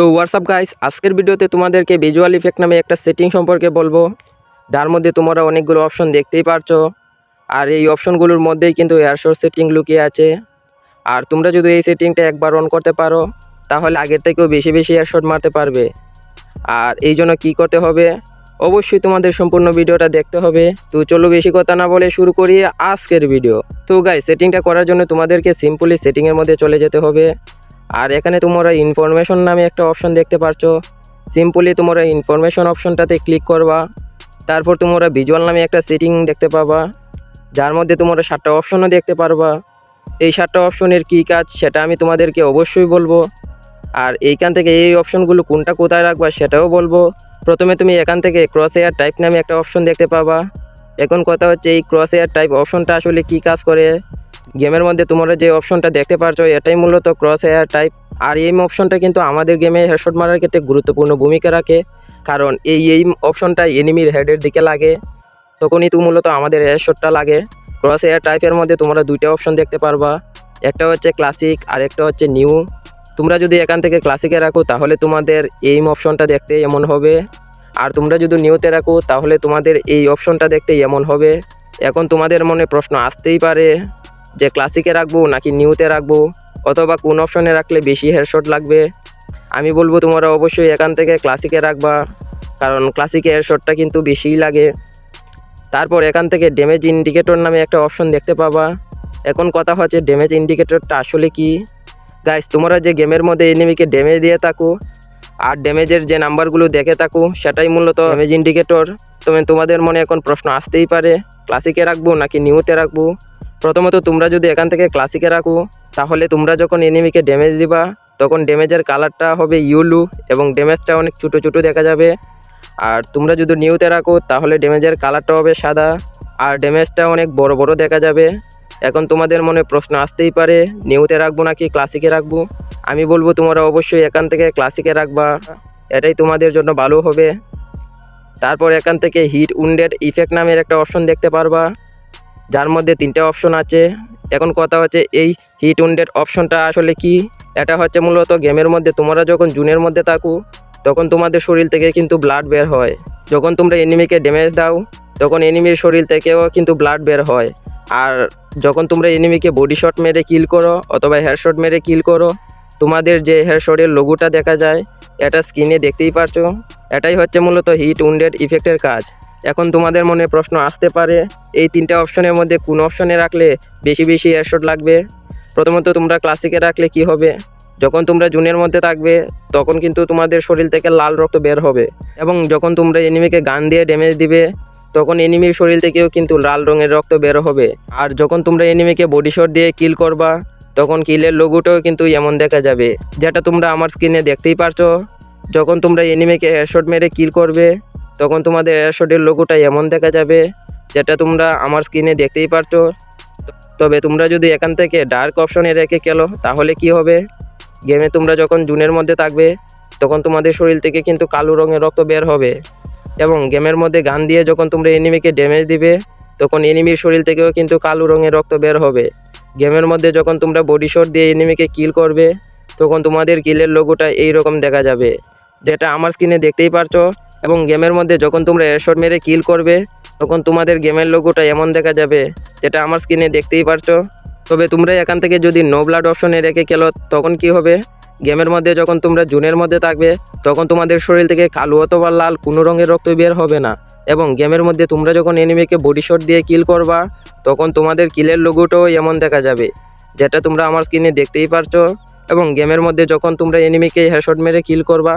তো WhatsApp guys আজকের ভিডিওতে তোমাদেরকে ভিজুয়াল ইফেক্ট নামে একটা সেটিং সম্পর্কে বলব। যার মধ্যে তোমরা অনেকগুলো অপশন দেখতেই পারছ। আর এই অপশনগুলোর মধ্যেই কিন্তু এয়ারশোর সেটিং লুকিয়ে আছে। আর তোমরা যদি এই সেটিংটা একবার অন করতে পারো, তাহলে আগের থেকেও বেশি বেশি এয়ারশট মারতে পারবে। আর এই জন্য কী করতে হবে? অবশ্যই তোমাদের সম্পূর্ণ ভিডিওটা দেখতে হবে। তো চলো বেশি কথা না বলে শুরু করি আজকের ভিডিও তো গাই সেটিংটা করার জন্য তোমাদেরকে সিম্পলি সেটিংয়ের মধ্যে চলে যেতে হবে। আর এখানে তোমরা ইনফরমেশন নামে একটা অপশন দেখতে পারছ। সিম্পলি তোমরা ইনফরমেশন অপশনটাতে ক্লিক করবা। তারপর তোমরা ভিজুয়াল নামে একটা সেটিং দেখতে পাবা। যার মধ্যে তোমরা সাতটা অপশনও দেখতে পারবা। এই সাতটা অপশনের কী কাজ সেটা আমি তোমাদেরকে অবশ্যই বলব। আর এইখান থেকে এই অপশনগুলো কোনটা কোথায় রাখবা সেটাও বলব। প্রথমে তুমি এখান থেকে ক্রস এয়ার টাইপ নামে একটা অপশন দেখতে পাবা। এখন কথা হচ্ছে এই ক্রস এয়ার টাইপ অপশনটা আসলে কী কাজ করে? গেমের মধ্যে তোমরা যে অপশনটা দেখতে পারছ, এটাই মূলত ক্রস এয়ার টাইপ আর এই অপশনটা কিন্তু আমাদের গেমে হেডশট মারার ক্ষেত্রে গুরুত্বপূর্ণ ভূমিকা রাখে। কারণ এই এই অপশনটা এনিমির হেডের দিকে লাগে। তখনই তো মূলত আমাদের হেডশটটা লাগে। ক্রস এয়ার টাইপের মধ্যে তোমরা দুইটা অপশন দেখতে পারবা। একটা হচ্ছে ক্লাসিক আর একটা হচ্ছে নিউ তোমরা যদি এখান থেকে ক্লাসিকে রাখো, তাহলে তোমাদের এইম অপশনটা দেখতে এমন হবে। আর তোমরা যদি নিউতে রাখো, তাহলে তোমাদের এই অপশনটা দেখতে এমন হবে। এখন তোমাদের মনে প্রশ্ন আসতেই পারে। যে ক্লাসিকে রাখব নাকি নিউতে রাখব, অথবা কোন অপশনে রাখলে বেশি হেডশট লাগবে? আমি বলব তোমরা অবশ্যই এখান থেকে ক্লাসিকে রাখবা, কারণ ক্লাসিকে হেডশটটা কিন্তু বেশিই লাগে। তারপর এখান থেকে ড্যামেজ ইন্ডিকেটর নামে একটা অপশন দেখতে পাবা। এখন কথা হচ্ছে ড্যামেজ ইন্ডিকেটরটা আসলে কি? গাইস তোমরা যে গেমের মধ্যে এনিমিকে ড্যামেজ দিয়ে থাকো, আর ড্যামেজের যে নাম্বারগুলো দেখে থাকো, সেটাই মূলত ড্যামেজ ইন্ডিকেটর তবে তোমাদের মনে এখন প্রশ্ন আসতেই পারে ক্লাসিকে রাখব নাকি নিউতে রাখব? প্রথমত তোমরা যদি এখান থেকে ক্লাসিকে রাখো, তাহলে তোমরা যখন এনিমিকে ড্যামেজ দিবা, তখন ড্যামেজের কালারটা হবে ইউলু এবং ড্যামেজটা অনেক ছোটো ছোটো দেখা যাবে। আর তোমরা যদি নিউতে রাখো, তাহলে ড্যামেজের কালারটা হবে সাদা, আর ড্যামেজটা অনেক বড় বড় দেখা যাবে। এখন তোমাদের মনে প্রশ্ন আসতেই পারে নিউতে রাখব নাকি ক্লাসিকে রাখব? আমি বলব তোমরা অবশ্যই এখান থেকে ক্লাসিকে রাখবা, এটাই তোমাদের জন্য ভালো হবে। তারপর এখান থেকে হিট উন্ডেড ইফেক্ট নামের একটা অপশন দেখতে পারবা। যার মধ্যে তিনটে অপশন আছে। এখন কথা হচ্ছে, এই হিট উন্ডেড অপশনটা আসলে কি? এটা হচ্ছে মূলত গেমের মধ্যে, তোমরা যখন জুনের মধ্যে থাকো, তখন তোমাদের শরীর থেকে কিন্তু ব্লাড বের হয়। যখন তোমরা এনিমিকে ড্যামেজ দাও, তখন এনিমির শরীর থেকেও কিন্তু ব্লাড বের হয়। আর যখন তোমরা এনিমিকে বডি শট মেরে কিল করো, অথবা হেয়ার শট মেরে কিল করো, তোমাদের যে হেয়ারশটের লোগোটা দেখা যায়, এটা স্ক্রিনে দেখতেই পারছ। এটাই হচ্ছে মূলত হিট উন্ডেড ইফেক্টের কাজ। এখন তোমাদের মনে প্রশ্ন আসতে পারে, এই তিনটা অপশনের মধ্যে কোন অপশনে রাখলে বেশি বেশি এয়ারশট লাগবে? প্রথমত তোমরা ক্লাসিকে রাখলে কি হবে? যখন তোমরা জুনের মধ্যে থাকবে, তখন কিন্তু তোমাদের শরীর থেকে লাল রক্ত বের হবে। এবং যখন তোমরা এনিমিকে গান দিয়ে ড্যামেজ দিবে, তখন এনিমির শরীর থেকেও কিন্তু লাল রঙের রক্ত বের হবে। আর যখন তোমরা এনিমিকে বডি শট দিয়ে কিল করবা, তখন কিলের লোগোটাও কিন্তু এমন দেখা যাবে। যেটা তোমরা আমার স্ক্রিনে দেখতেই পারছ। যখন তোমরা এনিমিকে হেডশট মেরে কিল করবে তখন তোমাদের হেডশটের লোগোটা এমন দেখা যাবে যেটা তোমরা আমার স্ক্রিনে দেখতেই পারছ। তবে তোমরা যদি এখান থেকে ডার্ক অপশনে রেখে খেলো, তাহলে কি হবে? গেমে তোমরা যখন জুনের মধ্যে থাকবে, তখন তোমাদের শরীর থেকে কিন্তু কালো রঙের রক্ত বের হবে। এবং গেমের মধ্যে গান দিয়ে যখন তোমরা এনিমিকে ড্যামেজ দিবে, তখন এনিমির শরীর থেকেও কিন্তু কালো রঙের রক্ত বের হবে। গেমের মধ্যে যখন তোমরা বডি শট দিয়ে এনিমিকে কিল করবে, তখন তোমাদের কিলের লোগোটা এই রকম দেখা যাবে। যেটা আমার স্ক্রিনে দেখতেই পারছ এবং গেমের মধ্যে যখন তোমরা এয়ারশট মেরে কিল করবে, তখন তোমাদের গেমের লোগোটা এমন দেখা যাবে, যেটা আমার স্ক্রিনে দেখতেই পারছ। তবে তোমরা এখান থেকে যদি নো ব্লাড অপশনে রেখে খেলো, তখন কি হবে? গেমের মধ্যে যখন তোমরা জুনের মধ্যে থাকবে, তখন তোমাদের শরীর থেকে কালো অথবা লাল কোনো রঙের রক্ত বের হবে না। এবং গেমের মধ্যে তোমরা যখন এনিমিকে বডি শট দিয়ে কিল করবা, তখন তোমাদের কিলের লোগোটাও এমন দেখা যাবে, যেটা তোমরা আমার স্ক্রিনে দেখতেই পারছ। এবং গেমের মধ্যে যখন তোমরা এনিমিকে হেডশট মেরে কিল করবা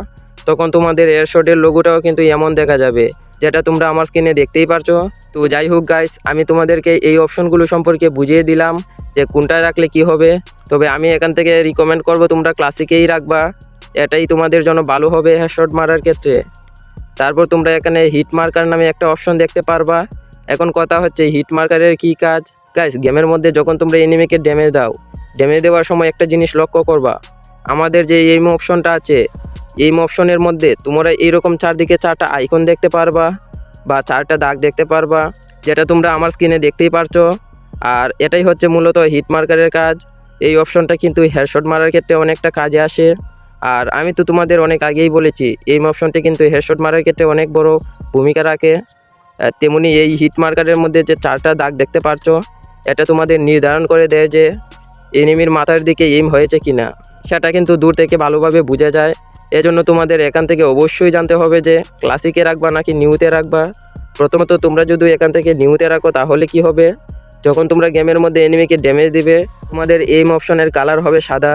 তখন তোমাদের এয়ারশটের লোগোটাও কিন্তু এমন দেখা যাবে, যেটা তোমরা আমার স্ক্রিনে দেখতেই পারছ। তো যাই হোক গাইস আমি তোমাদেরকে এই অপশনগুলো সম্পর্কে বুঝিয়ে দিলাম, যে কোনটায় রাখলে কি হবে। তবে আমি এখান থেকে রিকমেন্ড করব, তোমরা ক্লাসিকেই রাখবা। এটাই তোমাদের জন্য ভালো হবে হেডশট মারার ক্ষেত্রে। তারপর তোমরা এখানে হিট মার্কার নামে একটা অপশন দেখতে পারবা। এখন কথা হচ্ছে হিট মার্কারের কী কাজ? গাইস গেমের মধ্যে যখন তোমরা এনিমিকে ড্যামেজ দাও ড্যামেজ দেওয়ার সময় একটা জিনিস লক্ষ্য করবা। আমাদের যে এইম অপশনটা আছে এইম অপশনের মধ্যে তোমরা এইরকম চারদিকে চারটা আইকন দেখতে পারবা বা চারটা দাগ দেখতে পারবা, যেটা তোমরা আমার স্ক্রিনে দেখতেই পারছ। আর এটাই হচ্ছে মূলত হিট মার্কারের কাজ। এই অপশনটা কিন্তু হেডশট মারার ক্ষেত্রে অনেকটা কাজে আসে। আর আমি তো তোমাদের অনেক আগেই বলেছি এই অপশনটি কিন্তু হেডশট মারার ক্ষেত্রে অনেক বড় ভূমিকা রাখে। তেমনি এই হিট মার্কারের মধ্যে যে চারটা দাগ দেখতে পারছ, এটা তোমাদের নির্ধারণ করে দেয় যে এনিমির মাথার দিকে এম হয়েছে কিনা সেটা কিন্তু দূর থেকে ভালোভাবে বোঝা যায়। এজন্য তোমাদের এখান থেকে অবশ্যই জানতে হবে যে ক্লাসিকে রাখবা নাকি নিউতে রাখবা? প্রথমত তোমরা যদি এখান থেকে নিউতে রাখো, তাহলে কি হবে? যখন তোমরা গেমের মধ্যে এনিমিকে ড্যামেজ দিবে, তোমাদের এইম অপশনের কালার হবে সাদা।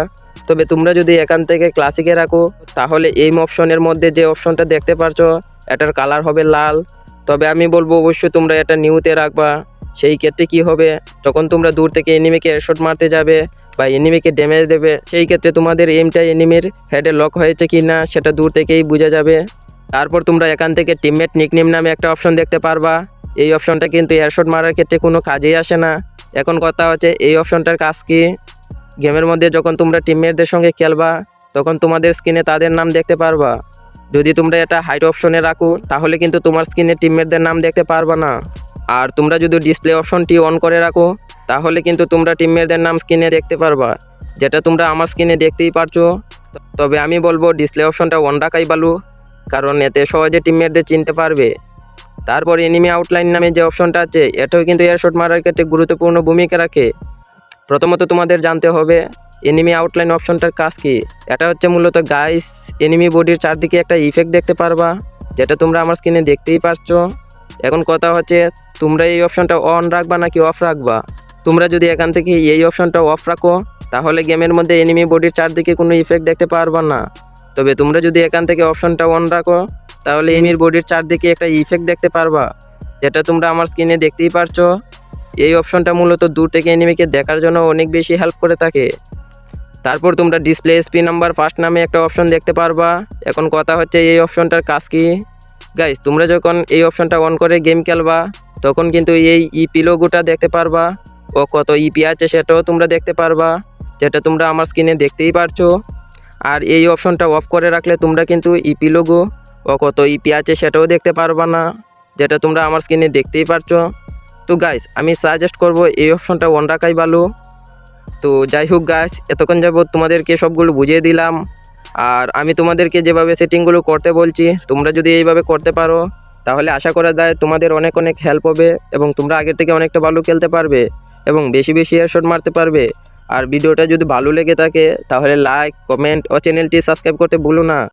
তবে তোমরা যদি এখান থেকে ক্লাসিকে রাখো, তাহলে এইম অপশনের মধ্যে যে অপশনটা দেখতে পারছ, এটার কালার হবে লাল। তবে আমি বলব অবশ্যই তোমরা এটা নিউতে রাখবা। সেই ক্ষেত্রে কি হবে? যখন তোমরা দূর থেকে এনিমিকে শট মারতে যাবে বা এনিমিকে ড্যামেজ দেবে, সেই ক্ষেত্রে তোমাদের এমটা এনিমির হেডে লক হয়েছে কি না, সেটা দূর থেকেই বোঝা যাবে। তারপর তোমরা এখান থেকে টিমমেট নিকনেম নামে একটা অপশন দেখতে পারবা। এই অপশনটা কিন্তু এয়ারশট মারার ক্ষেত্রে কোনো কাজেই আসে না। এখন কথা হচ্ছে, এই অপশনটার কাজ কি? গেমের মধ্যে যখন তোমরা টিমমেটদের সঙ্গে খেলবা, তখন তোমাদের স্ক্রিনে তাদের নাম দেখতে পারবা। যদি তোমরা এটা হাইট অপশনে রাখো, তাহলে কিন্তু তোমার স্ক্রিনে টিমমেটদের নাম দেখতে পারবা না। আর তোমরা যদি ডিসপ্লে অপশনটি অন করে রাখো, তাহলে কিন্তু তোমরা টিমমেটদের নাম স্ক্রিনে দেখতে পারবা। যেটা তোমরা আমার স্ক্রিনে দেখতেই পারছ। তবে আমি বলব ডিসপ্লে অপশনটা অন রাখাই ভালো, কারণ এতে সহজে টিমমেটদের চিনতে পারবে। তারপর এনিমি আউটলাইন নামে যে অপশনটা আছে, এটাও কিন্তু এয়ারশট মারার ক্ষেত্রে গুরুত্বপূর্ণ ভূমিকা রাখে। প্রথমত তোমাদের জানতে হবে এনিমি আউটলাইন অপশনটার কাজ কি? এটা হচ্ছে মূলত গাইস এনিমি বডির চারদিকে একটা ইফেক্ট দেখতে পারবা, যেটা তোমরা আমার স্ক্রিনে দেখতেই পারছ। এখন কথা হচ্ছে, তোমরা এই অপশনটা অন রাখবা নাকি অফ রাখবা? তোমরা যদি এখান থেকে এই অপশনটা অফ রাখো, তাহলে গেমের মধ্যে এনিমি বডির চারদিকে কোনো ইফেক্ট দেখতে পারবা না। তবে তোমরা যদি এখান থেকে অপশনটা অন রাখো, তাহলে এনিমির বডির চারদিকে একটা ইফেক্ট দেখতে পারবা। যেটা তোমরা আমার স্ক্রিনে দেখতেই পারছ। এই অপশনটা মূলত দূর থেকে এনিমিকে দেখার জন্য অনেক বেশি হেল্প করে থাকে। তারপর তোমরা ডিসপ্লে স্পি নাম্বার ফার্স্ট নামে একটা অপশন দেখতে পারবা। এখন কথা হচ্ছে, এই অপশনটার কাজ কি? গাইস তোমরা যখন এই অপশনটা অন করে গেম খেলবা, তখন কিন্তু এই ইপি লোগোটা দেখতে পারবা ও কত ইপি আছে সেটাও তোমরা দেখতে পারবা, যেটা তোমরা আমার স্ক্রিনে দেখতেই পারছ। আর এই অপশনটা অফ করে রাখলে তোমরা কিন্তু ইপি লোগো ও কত ইপি আছে সেটাও দেখতে পারবা না, যেটা তোমরা আমার স্ক্রিনে দেখতেই পারছ। তো গাইস আমি সাজেস্ট করব এই অপশনটা অন রাখাই ভালো। তো যাই হোক গাছ এতক্ষণ যাবত তোমাদেরকে সবগুলো বুঝিয়ে দিলাম। আর আমি তোমাদেরকে যেভাবে সেটিংগুলো করতে বলছি, তোমরা যদি এইভাবে করতে পারো, তাহলে আশা করা যায় তোমাদের অনেক অনেক হেল্প হবে এবং তোমরা আগের থেকে অনেকটা ভালো খেলতে পারবে এবং বেশি বেশি এয়ারশট মারতে পারবে। আর ভিডিওটা যদি ভালো লেগে থাকে, তাহলে লাইক কমেন্ট ও চ্যানেলটি সাবস্ক্রাইব করতে ভুলো না।